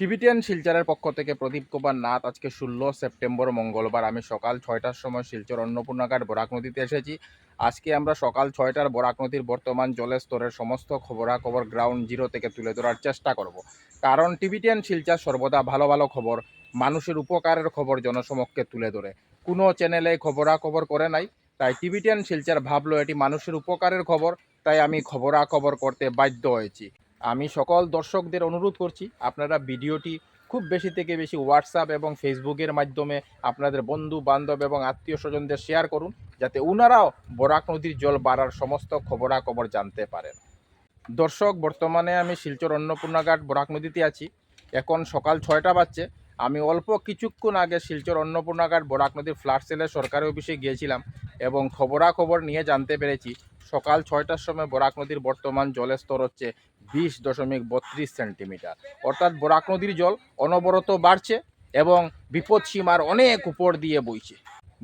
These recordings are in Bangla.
টিবিটিয়ান শিলচরের পক্ষ থেকে প্রদীপ কুমার নাথ আজকে ষোলো সেপ্টেম্বর, মঙ্গলবার। আমি সকাল ছয়টার সময় শিলচর অন্নপূর্ণাঘাট বরাক নদীতে এসেছি। আজকে আমরা সকাল ছয়টার বরাক নদীর বর্তমান জলের স্তরের সমস্ত খবরাখবর গ্রাউন্ড জিরো থেকে তুলে ধরার চেষ্টা করব। কারণ টিবিটিয়ান শিলচর সর্বদা ভালো ভালো খবর, মানুষের উপকারের খবর জনসমক্ষে তুলে ধরে। কোনো চ্যানেলে খবরাখবর করে নাই, তাই টিবিটিয়ান শিলচর ভাবলো এটি মানুষের উপকারের খবর, তাই আমি খবরাখবর করতে বাধ্য হয়েছি। আমি সকল দর্শকদের অনুরোধ করছি, আপনারা ভিডিওটি খুব বেশি থেকে বেশি হোয়াটসঅ্যাপ এবং ফেসবুকের মাধ্যমে আপনাদের বন্ধু, বান্ধব এবং আত্মীয় স্বজনদের শেয়ার করুন, যাতে ওনারাও বরাক নদীর জল বাড়ার সমস্ত খবরাখবর জানতে পারেন। দর্শক, বর্তমানে আমি শিলচর অন্নপূর্ণাঘাট বরাক নদীতে আছি। এখন সকাল ছয়টা বাজছে। আমি অল্প কিছুক্ষণ আগে শিলচর অন্নপূর্ণাঘাট বরাক নদীর ফ্লাড সেলের সরকারি অফিসে গিয়েছিলাম এবং খবরাখবর নিয়ে জানতে পেরেছি সকাল ছয়টার সময় বরাক নদীর বর্তমান জলের স্তর হচ্ছে বিশ দশমিক বত্রিশ সেন্টিমিটার। অর্থাৎ বরাক নদীর জল অনবরত বাড়ছে এবং বিপদ সীমার অনেক উপর দিয়ে বইছে।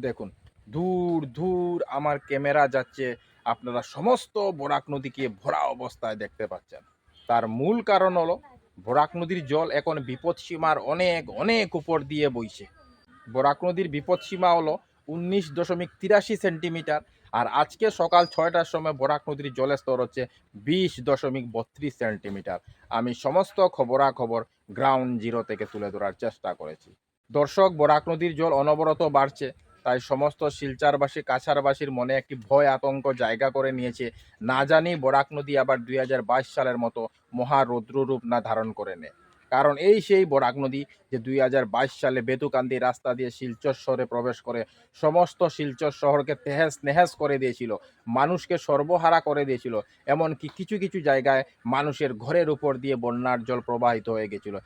দেখুন, দূর দূর আমার ক্যামেরা যাচ্ছে, আপনারা সমস্ত বরাক নদীকে ভরা অবস্থায় দেখতে পাচ্ছেন। তার মূল কারণ হলো, বরাক নদীর জল এখন বিপদ সীমার অনেক অনেক উপর দিয়ে বইছে। বরাক নদীর বিপদ সীমা হলো উনিশ দশমিক তিরাশি সেন্টিমিটার আর আজকে সকাল ছয়টার সময় বরাক নদীর জলের স্তর হচ্ছে বিশ দশমিক বত্রিশ সেন্টিমিটার। আমি সমস্ত খবরাখবর গ্রাউন্ড জিরো থেকে তুলে ধরার চেষ্টা করেছি। দর্শক, বরাক নদীর জল অনবরত বাড়ছে, তাই সমস্ত শিলচারবাসী কাছারবাসীর মনে একটি ভয় আতঙ্ক জায়গা করে নিয়েছে। না জানি বরাক নদী আবার দুই হাজার বাইশ সালের মতো মহারৌদ্ররূপ না ধারণ করে নেয়। কারণ এই সেই বরাক নদী যে দুই হাজার বাইশ সালে বেতুকান্দি রাস্তা দিয়ে শিলচর শহরে প্রবেশ করে সমস্ত শিলচর শহরকে তেহেস নেহেস করে দিয়েছিল, মানুষকে সর্বহারা করে দিয়েছিল, এমনকি কিছু কিছু জায়গায় মানুষের ঘরের উপর দিয়ে বন্যার জল প্রবাহিত হয়ে গেছিল।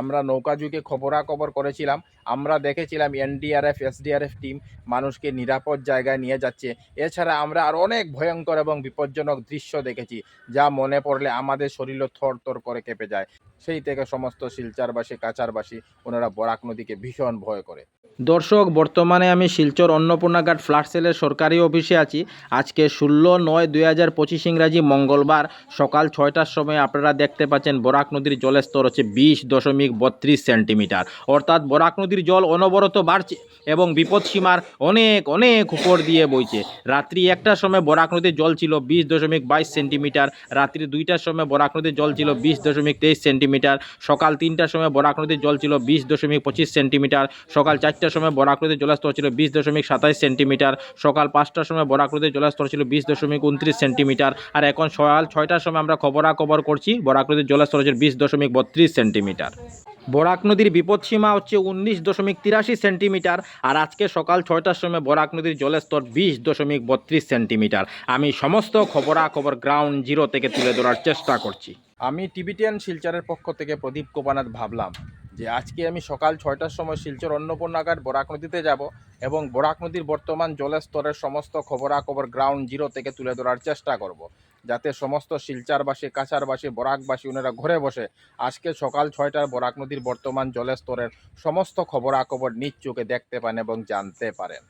আমরা নৌকা যুগে খবরাখবর করেছিলাম। আমরা দেখেছিলাম এনডিআরএফ, এসডিআরএফ টিম মানুষকে নিরাপদ জায়গায় নিয়ে যাচ্ছে। এছাড়া আমরা আর অনেক ভয়ঙ্কর এবং বিপজ্জনক দৃশ্য দেখেছি, যা মনে পড়লে আমাদের শরীর থর থর করে কেঁপে যায়। সেই থেকে সমস্ত শিলচারবাসী, কাচারবাসী, ওনারা বরাক নদীকে ভীষণ ভয় করে। দর্শক, বর্তমানে আমি শিলচর অন্নপূর্ণাঘাট ফ্ল্যাট সেলের সরকারি অফিসে আছি। আজকে ষোলো নয় দুই হাজার পঁচিশ ইংরাজি মঙ্গলবার সকাল ছয়টার সময় আপনারা দেখতে পাচ্ছেন বরাক নদীর জলের স্তর হচ্ছে বিশ দশমিক বত্রিশ সেন্টিমিটার। অর্থাৎ বরাক নদীর জল অনবরত বাড়ছে এবং বিপদ সীমার অনেক অনেক উপর দিয়ে বইছে। রাত্রি একটার সময় বরাক নদীর জল ছিল বিশ দশমিক বাইশ সেন্টিমিটার, রাত্রি দুইটার সময় বরাক নদীর জল ছিল বিশ দশমিক তেইশ সেন্টিমিটার, সকাল তিনটার সময় বরাক নদীর জল ছিল বিশ দশমিক পঁচিশ সেন্টিমিটার, সকাল চারটার সময় বরাক নদীর জলস্তর ছিল বিশ দশমিক সাতাইশ সেন্টিমিটার। সকাল পাঁচটার সময় বরাক নদীর জলস্তর ছিল বিশ দশমিক উনত্রিশ সেন্টিমিটার। আর এখন সকাল ছয়টার সময় আমরা খবরাখবর করছি বরাক নদীর জলস্তর হচ্ছে বিশ দশমিক বত্রিশ সেন্টিমিটার। বরাক নদীর বিপদসীমা হচ্ছে উনিশ দশমিক তিরাশি সেন্টিমিটার, আর আজকে সকাল ছয়টার সময় বরাক নদীর জলের স্তর বিশ দশমিক বত্রিশ সেন্টিমিটার। আমি সমস্ত খবরাখবর গ্রাউন্ড জিরো থেকে তুলে ধরার চেষ্টা করছি। আমি টিবিটিয়ান শিলচরের পক্ষ থেকে প্রদীপ কোপানাথ ভাবলাম যে আজকে আমি সকাল ছয়টার সময় শিলচর অন্নপূর্ণাগার বরাক নদীতে যাব এবং বরাক নদীর বর্তমান জলের স্তরের সমস্ত খবরাখবর গ্রাউন্ড জিরো থেকে তুলে ধরার চেষ্টা করব। যাতে সমস্ত শিলচারবাসী কাছারবাসী বরাকবাসী ওনারা ঘরে বসে আজকে সকাল ছয়টার বরাক নদীর বর্তমান জলের স্তরের সমস্ত খবরাখবর নিচ চোখে দেখতে পান এবং জানতে পারেন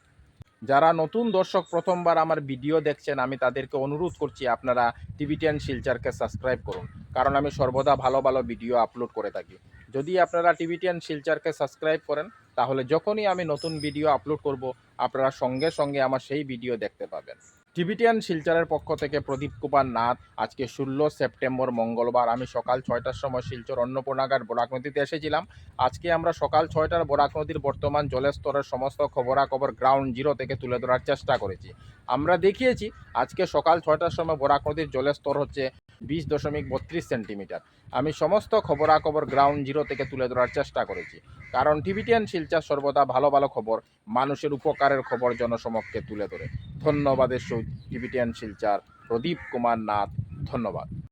যারা নতুন দর্শক প্রথমবার আমার ভিডিও দেখছেন, আমি তাদেরকে অনুরোধ করছি আপনারা টিভিটিয়ান শিলচারকে সাবস্ক্রাইব করুন, কারণ আমি সর্বদা ভালো ভালো ভিডিও আপলোড করে থাকি। যদি আপনারা টিভিটিয়ান শিলচারকে সাবস্ক্রাইব করেন, তাহলে যখনই আমি নতুন ভিডিও আপলোড করব, আপনারা সঙ্গে সঙ্গে আমার সেই ভিডিও দেখতে পাবেন। টিবিটিয়ান শিলচরের পক্ষ থেকে প্রদীপ কুমার নাথ আজকে ষোলো সেপ্টেম্বর মঙ্গলবার। আমি সকাল ছয়টার সময় শিলচর অন্নপূর্ণাগার বরাক নদীতে এসেছিলাম। আজকে আমরা সকাল ছয়টার বরাক নদীর বর্তমান জলের স্তরের সমস্ত খবরাখবর গ্রাউন্ড জিরো থেকে তুলে ধরার চেষ্টা করেছি। আমরা দেখিয়েছি আজকে সকাল ছয়টার সময় বরাক নদীর জলের স্তর হচ্ছে বিশ দশমিক বত্রিশ সেন্টিমিটার। আমি সমস্ত খবরাখবর গ্রাউন্ড জিরো থেকে তুলে ধরার চেষ্টা করেছি। কারণ টিভিটিয়ান শিলচার সর্বদা ভালো ভালো খবর, মানুষের উপকারের খবর জনসমক্ষে তুলে ধরে। ধন্যবাদের সহিত টিভিটিয়ান শিলচার প্রদীপ কুমার নাথ ধন্যবাদ।